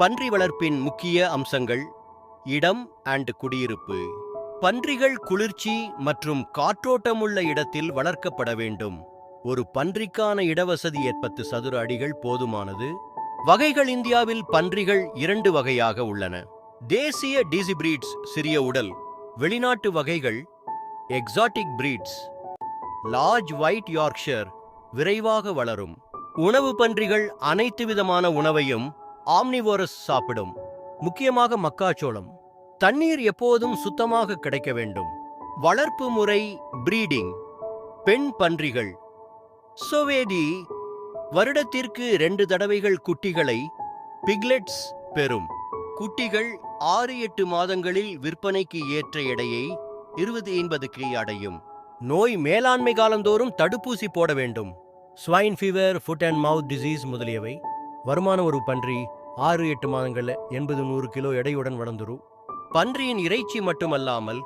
பன்றி வளர்ப்பின் முக்கிய அம்சங்கள் இடம் அண்ட் குடியிருப்பு. பன்றிகள் குளிர்ச்சி மற்றும் காற்றோட்டமுள்ள இடத்தில் வளர்க்கப்பட வேண்டும். ஒரு பன்றிக்கான இடவசதி எட்பத்து சதுர அடிகள் போதுமானது. வகைகள் இந்தியாவில் பன்றிகள் இரண்டு வகையாக உள்ளன. தேசிய டிசிபிரீட்ஸ் சிறிய உடல் வெளிநாட்டு வகைகள் exotic breeds. Large white Yorkshire விரைவாக வளரும். உணவு பன்றிகள் அனைத்து விதமான உணவையும் ஆம்னிவோரஸ் சாப்பிடும். முக்கியமாக மக்காச்சோளம். தண்ணீர் எப்போதும் சுத்தமாக கிடைக்க வேண்டும். வளர்ப்பு முறை பிரீடிங் பெண் பன்றிகள். சோவேதி வருடத்திற்கு ரெண்டு தடவைகள் குட்டிகளை பிக்லெட்ஸ் பெறும். குட்டிகள் ஆறு எட்டு மாதங்களில் விற்பனைக்கு ஏற்ற எடையை இருபது எண்பது கிளி அடையும். நோய் மேலாண்மை காலந்தோறும் தடுப்பூசி போட வேண்டும். Swine fever foot and mouth disease முதலியவை. வருமான ஒரு பன்றி ஆறு எட்டு மாதங்களில் எண்பது நூறு கிலோ எடையுடன் வளர்ந்துரும். பன்றியின் இறைச்சி மட்டுமல்லாமல்